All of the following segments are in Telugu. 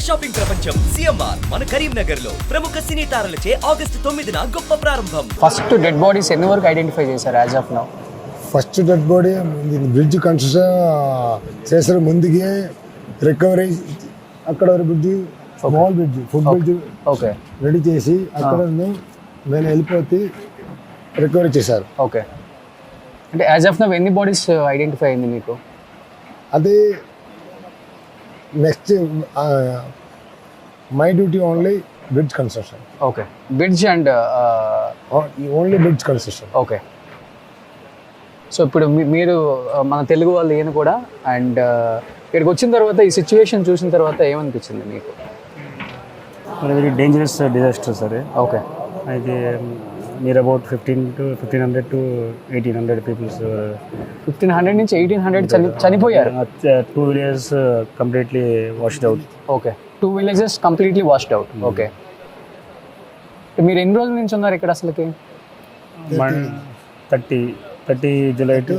షాపింగ్ ప్రపంచం సిఎంఆర్ మన కరీంనగర్లో ప్రముఖ సినీ తారలచే ఆగస్టు తొమ్మిదిన గొప్ప ప్రారంభం. ఫస్ట్ డెడ్ బాడీస్ ఎన్ని వరకు ఐడెంటిఫై చేశారు as of now first dead body bridge construction చేసిన ముందుకే రికవరీ అక్కడ ఒక bridge small bridge food bridge okay ready చేసి అక్కడ నేను వెళ్ళిపోతే రికవరీ చేశారు. ఓకే అంటే యాజ్ ఆఫ్ నౌ ఎన్ని బాడీస్ ఐడెంటిఫై అయింది మీకు? అది next my duty only bridge construction okay bridge and only bridge construction okay so ఇప్పుడు మీ- మీరు uh, మన తెలుగు వాళ్ళు ఈయన కూడా అండ్ ఇక్కడికి వచ్చిన తర్వాత ఈ సిచ్యువేషన్ చూసిన తర్వాత ఏమనిపించింది మీకు? Very dangerous disaster sir okay అయితే మీరు about fifteen to fifteen hundred to eighteen hundred peoples fifteen hundred నుంచి ఎయిటీన్ హండ్రెడ్ చని చనిపోయారు? Two villages completely washed out okay two villages completely washed out okay మీరు ఎన్ని రోజుల నుంచి ఉన్నారు ఇక్కడ అసలుకి? Thirty thirty July to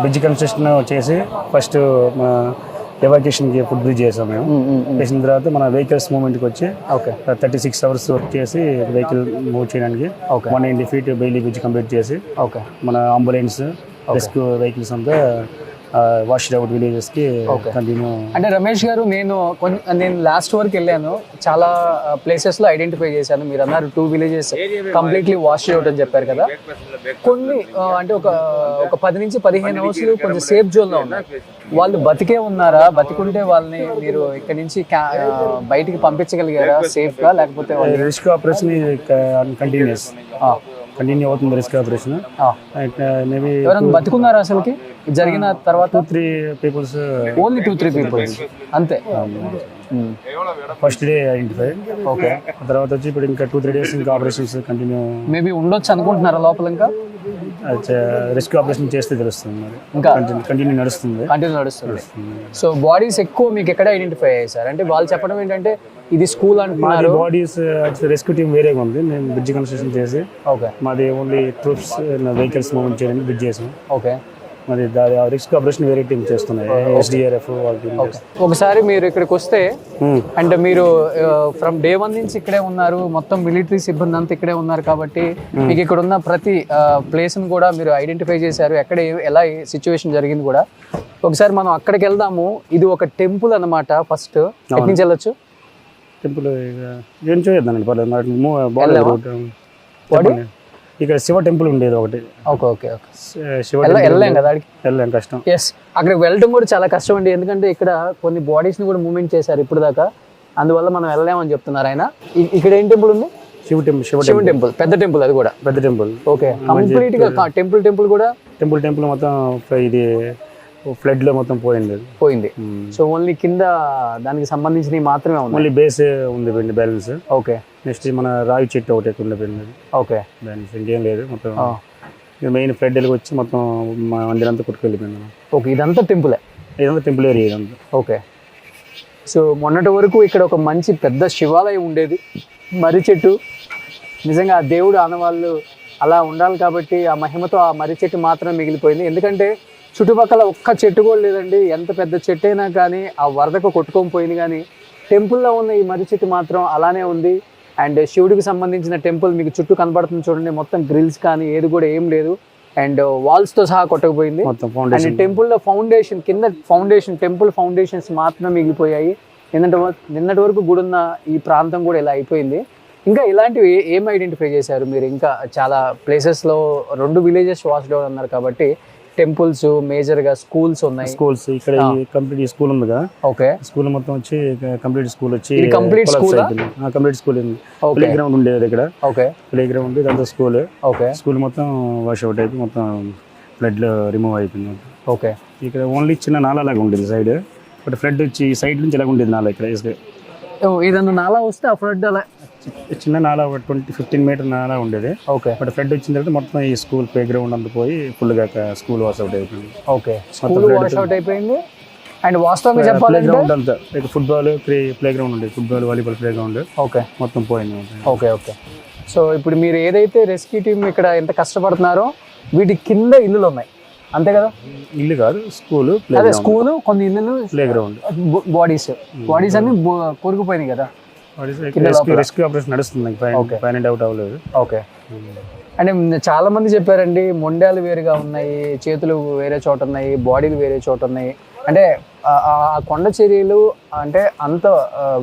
bridge construction చేసి ఫస్ట్ మా ఎవాక్యుయేషన్కి ఫుడ్ బ్రిడ్జ్ చేసాం మేము. చేసిన తర్వాత మన వెహికల్స్ మూవ్మెంట్కి వచ్చి okay thirty six hours work చేసి వెహికల్ మూవ్ చేయడానికి. One ninety feet Bailey bridge complete చేసి ఓకే మన అంబులెన్స్ రెస్క్యూ వెహికల్స్ అంతా వాష్ అవుట్ విలేజెస్కి. కంటిన్యూ. అంటే రమేష్ గారు నేను నేను లాస్ట్ వరకు వెళ్ళాను. చాలా ప్లేసెస్లో ఐడెంటిఫై చేశాను. మీరు అన్నారు two villages completely wash out అని చెప్పారు కదా. కొన్ని అంటే ఒక ఒక పది నుంచి పదిహేను అవర్స్ కొంచెం సేఫ్ జోన్లో ఉన్నారు వాళ్ళు బతికే ఉన్నారా? బతికుంటే వాళ్ళని మీరు ఇక్కడ నుంచి బయటికి పంపించగలిగారా? సేఫ్గా? లేకపోతే రెస్క్యూ ఆపరేషన్ కంటిన్యూస్ కంటిన్యూ అవుతుంది రెస్క్యూ ఆపరేషన్. మేబీ ఎవరైనా బతుకున్నారా అసలుకి? జరిగిన తర్వాత? Two three peoples only two three peoples అంతే. ఫస్ట్ డే ఐడెంటిఫై ఓకే తర్వాత వచ్చి ఇప్పుడు ఇంకా టూ త్రీ డేస్ ఇంకా ఆపరేషన్స్ కంటిన్యూ మేబీ ఉండొచ్చు అనుకుంటున్నారా లోపల ఇంకా? రెస్క్యూ ఆపరేషన్ చేస్తే తెలుస్తుంది మరి. ఇంకా కంటిన్యూ నడుస్తుంది. కంటిన్యూ నడుస్తుంది. సో బాడీస్ ఎక్కువ మీకు ఎక్కడ ఐడెంటిఫై అయ్యాయి సార్? అంటే వాళ్ళు చెప్పడం ఏంటంటే ఇది స్కూల్ అంటున్నారు బాడీస్ రెస్క్యూ టీమ్ వేరేగా ఉంది. నేను బ్రిడ్జ్ కన్స్ట్రక్షన్ చేసి ఓకే మాది ఓన్లీ ట్రూప్స్ వెహికల్స్ మూవ్మెంట్ చేయడానికి బ్రిడ్జ్ చేసాం. ఓకే మరి దాని రిస్క్ ఆపరేషన్ వేరే టీం చేస్తున్నాయి? ఎస్డిఆర్ఎఫ్ ఒకసారి మీరు ఇక్కడికి వస్తే Hmm. అంటే మీరు ఫ్రమ్ డే వన్ నుంచి ఇక్కడే ఉన్నారు మొత్తం మిలిటరీ సిబ్బంది అంతా ఇక్కడే ఉన్నారు కాబట్టి మీకు ఇక్కడ ఉన్న ప్రతి ప్లేస్ని కూడా మీరు ఐడెంటిఫై చేశారు ఎక్కడ ఎలా సిచ్యువేషన్ జరిగింది కూడా. ఒకసారి మనం అక్కడికి వెళ్దాము. ఇది ఒక టెంపుల్ అన్నమాట ఫస్ట్ ఎక్కడి నుంచి వెళ్ళొచ్చు? టెంపుల్ ఏం చేయొద్దండి పర్లేదు. ఇక్కడ శివ టెంపుల్ ఉండేది ఒకటి. Okay okay okay. శివ వెళ్ళలేం కదా అడిగి వెళ్ళాం కష్టం. ఎస్ అక్కడికి వెళ్ళడం కూడా చాలా కష్టం అండి. ఎందుకంటే ఇక్కడ కొన్ని బాడీస్ని కూడా మూవ్మెంట్ చేశారు ఇప్పుడు దాకా. అందువల్ల మనం వెళ్ళలేమని చెప్తున్నారు ఆయన. ఇక్కడ ఏం టెంపుల్ ఉంది? Shiva temple Shiva Shiva temple. పెద్ద టెంపుల్ అది కూడా. పెద్ద టెంపుల్. ఓకే. కంప్లీట్గా టెంపుల్ టెంపుల్ కూడా? టెంపుల్ టెంపుల్ మొత్తం ఇది ఫ్లడ్లో మొత్తం పోయింది పోయింది. సో ఓన్లీ కింద దానికి సంబంధించినవి మాత్రమే ఉన్నాయి. మళ్ళీ బేస్ ఉంది పోయింది బ్యాలెన్స్ ఓకే. నెక్స్ట్ మన రావి చెట్టు ఒకటి ఉండిపోయింది ఓకే. బ్యాలెన్స్ ఇంకేం లేదు మొత్తం. మెయిన్ ఫ్లడ్ వచ్చి మొత్తం మా మందిరంతా కొట్టుకెళ్ళిపోయింది ఓకే ఇదంతా టెంపులే? ఇదంతా టెంపుల్ ఏరియా ఇదంతా. ఓకే. సో మొన్నటి వరకు ఇక్కడ ఒక మంచి పెద్ద శివాలయం ఉండేది. మర్రి చెట్టు. నిజంగా ఆ దేవుడు ఆనవాళ్ళు అలా ఉండాలి కాబట్టి ఆ మహిమతో ఆ మర్రి చెట్టు మాత్రమే మిగిలిపోయింది. ఎందుకంటే చుట్టుపక్కల ఒక్క చెట్టు కూడా లేదండి. ఎంత పెద్ద చెట్టు అయినా కానీ ఆ వరదకు కొట్టుకొని పోయింది కానీ టెంపుల్లో ఉన్న ఈ మర్రి చెట్టు మాత్రం అలానే ఉంది. అండ్ శివుడికి సంబంధించిన టెంపుల్ మీకు చుట్టూ కనబడుతుంది చూడండి. మొత్తం గ్రిల్స్ కానీ ఏది కూడా ఏం లేదు. అండ్ వాల్స్తో సహా కొట్టకపోయింది. అండ్ ఫౌండేషన్ టెంపుల్లో ఫౌండేషన్ కింద ఫౌండేషన్ టెంపుల్ ఫౌండేషన్స్ మాత్రమే మిగిలిపోయాయి. నిన్నటి నిన్నటి వరకు గుడున్న ఈ ప్రాంతం కూడా ఇలా అయిపోయింది. ఇంకా ఇలాంటివి ఏ- ఐడెంటిఫై చేశారు మీరు? ఇంకా చాలా ప్లేసెస్లో రెండు విలేజెస్ వాష్ డౌన్ అన్నారు కాబట్టి టెంపుల్స్ మేజర్గా స్కూల్స్ ఉన్నాయి. స్కూల్స్ ఇక్కడ కంప్లీట్ స్కూల్ ఉందిగా. ఓకే. స్కూల్ మొత్తం వచ్చి కంప్లీట్ స్కూల్ వచ్చి school ఆ? Complete school. ప్లే గ్రౌండ్ ఉండేది ఇక్కడ. ఓకే. ప్లే గ్రౌండ్ ఇదంతా స్కూల్. ఓకే. స్కూల్ మొత్తం వాష్ అవుట్ అయిపోయి మొత్తం ఫ్లడ్లో రిమూవ్ అయిపోయింది ఓకే. ఇక్కడ ఓన్లీ చిన్న నాలా లాగా ఉండేది సైడ్ బట్ ఫ్లడ్ వచ్చి సైడ్ నుంచి ఇలా ఉండేది నాలా ఇక్కడ. ఏదన్నా నాలా వస్తే ఆ ఫ్లడ్ అలా? చిన్న నాలా ట్వంటీ ఫిఫ్టీన్ మీటర్ నాలా ఉండేది. ఓకే. బట్ ఫ్లడ్ వచ్చిన తర్వాత మొత్తం ఈ స్కూల్ ప్లే గ్రౌండ్ అంతా పోయి ఫుల్గా స్కూల్ వాష్ అవుట్ అయిపోయింది. ఓకే. స్కూల్ వాష్ అవుట్ అయిపోయింది. అండ్ వాస్తవంగా ప్లే చెప్పాలంటే గ్రౌండ్ అంతా. లైక్ ఫుట్బాల్ ప్లే గ్రౌండ్ ఉండేది. Football volleyball playground okay. మొత్తం పోయింది ఓకే ఓకే. సో ఇప్పుడు మీరు ఏదైతే రెస్క్యూ టీమ్ ఇక్కడ ఎంత కష్టపడుతున్నారో వీటి కింద ఇల్లులు ఉన్నాయి. అంతే కదా? ఇల్లు కాదు స్కూల్ అదే స్కూల్ కొన్ని ఇల్లులు ప్లే గ్రౌండ్ బాడీస్ బాడీస్ అన్ని కూరుకుపోయినాయి కదా? రెస్క్యూ ఆపరేషన్ నడుస్తుంది పైన డౌట్ అవ్వలేదు. ఓకే. అంటే చాలా మంది చెప్పారండి మొండాలు వేరుగా ఉన్నాయి చేతులు వేరే చోట ఉన్నాయి బాడీలు వేరే చోట ఉన్నాయి. అంటే ఆ- కొండ చర్యలు అంటే అంత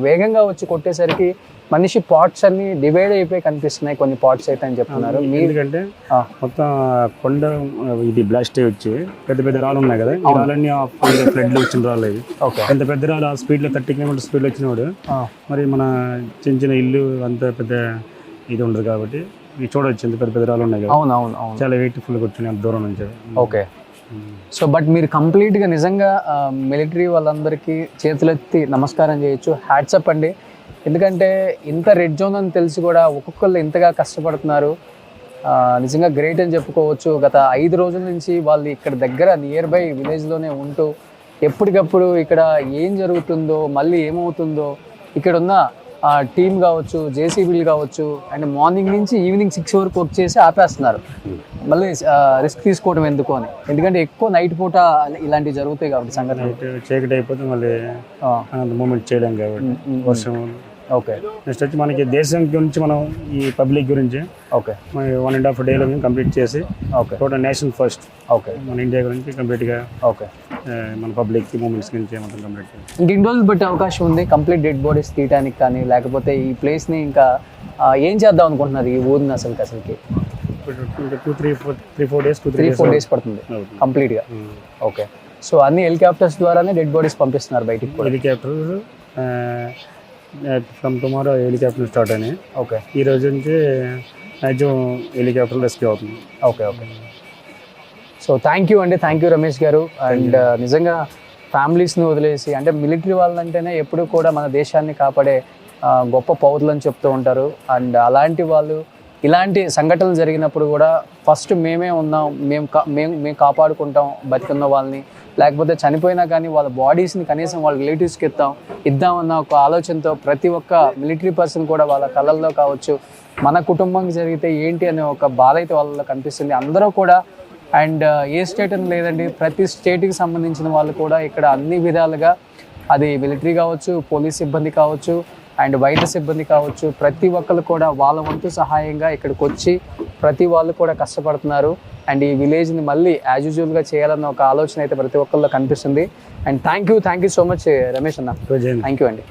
వేగంగా వచ్చి కొట్టేసరికి మనిషి పార్ట్స్ అన్ని డివైడ్ అయిపోయి కనిపిస్తున్నాయి కొన్ని పార్ట్స్ అయితే అని చెప్తున్నారు. ఎందుకంటే మొత్తం కొండ ఇది బ్లాస్ట్ అయ్యి వచ్చి పెద్ద పెద్ద రాళ్ళు ఉన్నాయి కదా ఈ రాళ్ళన్నీ ఫ్లడ్లో వచ్చిన రాళ్ళు. ఓకే. ఎంత పెద్ద రాళ్ళు ఆ స్పీడ్లో థర్టీ కిలోమీటర్ స్పీడ్లో వచ్చినవాడు ఆ, మరి మన చిన్న చిన్న ఇల్లు అంత పెద్ద ఇది ఉండదు కాబట్టి ఇవి చూడొచ్చు ఎంత పెద్ద పెద్ద రాళ్ళు ఉన్నాయి కదా. అవును అవును చాలా వెయిట్ ఫుల్ అంత దూరం నుంచి. ఓకే. సో బట్ మీరు కంప్లీట్గా నిజంగా మిలిటరీ వాళ్ళందరికీ చేతులెత్తి నమస్కారం చేయొచ్చు. హ్యాట్సప్ అండి. ఎందుకంటే ఇంత రెడ్ జోన్ అని తెలిసి కూడా ఒక్కొక్కళ్ళు ఇంతగా కష్టపడుతున్నారు. నిజంగా గ్రేట్ అని చెప్పుకోవచ్చు. గత ఐదు రోజుల నుంచి వాళ్ళు ఇక్కడ దగ్గర నియర్ బై విలేజ్లోనే ఉంటూ ఎప్పటికప్పుడు ఇక్కడ ఏం జరుగుతుందో మళ్ళీ ఏమవుతుందో ఇక్కడ ఉన్న టీం కావచ్చు జేసీబీలు కావచ్చు అండ్ మార్నింగ్ నుంచి ఈవినింగ్ సిక్స్ వరకు వర్క్ చేసి ఆపేస్తున్నారు. మళ్ళీ రిస్క్ తీసుకోవడం ఎందుకు అని. ఎందుకంటే ఎక్కువ నైట్ పూట ఇలాంటివి జరుగుతాయి కాబట్టి సంఘటనలు. నైట్ చీకటి అయిపోతే మళ్ళీ మూమెంట్ చేయలేం కాబట్టి వర్షం ఓకే. నెక్స్ట్ వచ్చి మనకి దేశం గురించి మనం ఈ పబ్లిక్ గురించి ఓకే. వన్ అండ్ హాఫ్ డేలో మేము కంప్లీట్ చేసి okay. Total nation first okay. మన ఇండియా గురించి కంప్లీట్గా ఓకే. మన పబ్లిక్ మూమెంట్స్ గురించి మొత్తం కంప్లీట్ చేసి ఇంక ఇన్ని రోజులు బట్టే అవకాశం ఉంది. కంప్లీట్ డెడ్ బాడీస్ తీయడానికి కానీ లేకపోతే ఈ ప్లేస్ని ఇంకా ఏం చేద్దాం అనుకుంటున్నారు ఈ ఊరిని అసలుకి అసలుకి? Two three four three four days three four days పడుతుంది. కంప్లీట్గా ఓకే. సో అన్ని హెలికాప్టర్స్ ద్వారానే డెడ్ బాడీస్ పంపిస్తున్నారు బయటికి helicopter from tomorrow helicopter start అయినాయి ఓకే ఈ రోజు నుంచి మ్యాక్సిమం హెలికాప్టర్ రెస్క్యూ అవుతుంది. Okay okay so thank you అండి. Thank you Ramesh garu. And నిజంగా ఫ్యామిలీస్ని వదిలేసి అంటే మిలిటరీ వాళ్ళంటేనే ఎప్పుడు కూడా మన దేశాన్ని కాపాడే ఆ, గొప్ప పౌరులు అని చెప్తూ ఉంటారు. అండ్ అలాంటి వాళ్ళు ఇలాంటి సంఘటనలు జరిగినప్పుడు కూడా ఫస్ట్ మేమే ఉన్నాం మేము కా మేము మేము కాపాడుకుంటాం బతికున్న వాళ్ళని. లేకపోతే చనిపోయినా కానీ వాళ్ళ బాడీస్ని కనీసం వాళ్ళ రిలేటివ్స్కి ఇద్దాం ఇద్దామన్న ఒక ఆలోచనతో ప్రతి ఒక్క మిలిటరీ పర్సన్ కూడా వాళ్ళ కళల్లో కావచ్చు మన కుటుంబంకి జరిగితే ఏంటి అనే ఒక బాధ అయితే వాళ్ళలో కనిపిస్తుంది. అందరూ కూడా అండ్ ఏ స్టేట్ అని లేదండి ప్రతి స్టేట్కి సంబంధించిన వాళ్ళు కూడా ఇక్కడ అన్ని విధాలుగా అది మిలిటరీ కావచ్చు పోలీస్ సిబ్బంది కావచ్చు అండ్ వైద్య సిబ్బంది కావచ్చు ప్రతి ఒక్కరు కూడా వాళ్ళ వంతు సహాయంగా ఇక్కడికి వచ్చి ప్రతి వాళ్ళు కూడా కష్టపడుతున్నారు. అండ్ ఈ విలేజ్ని మళ్ళీ యాజ్ యూజువల్గా చేయాలన్న ఒక ఆలోచన అయితే ప్రతి ఒక్కరిలో కనిపిస్తుంది. And thank you thank you so much Ramesh అన్న. థ్యాంక్ యూ అండి.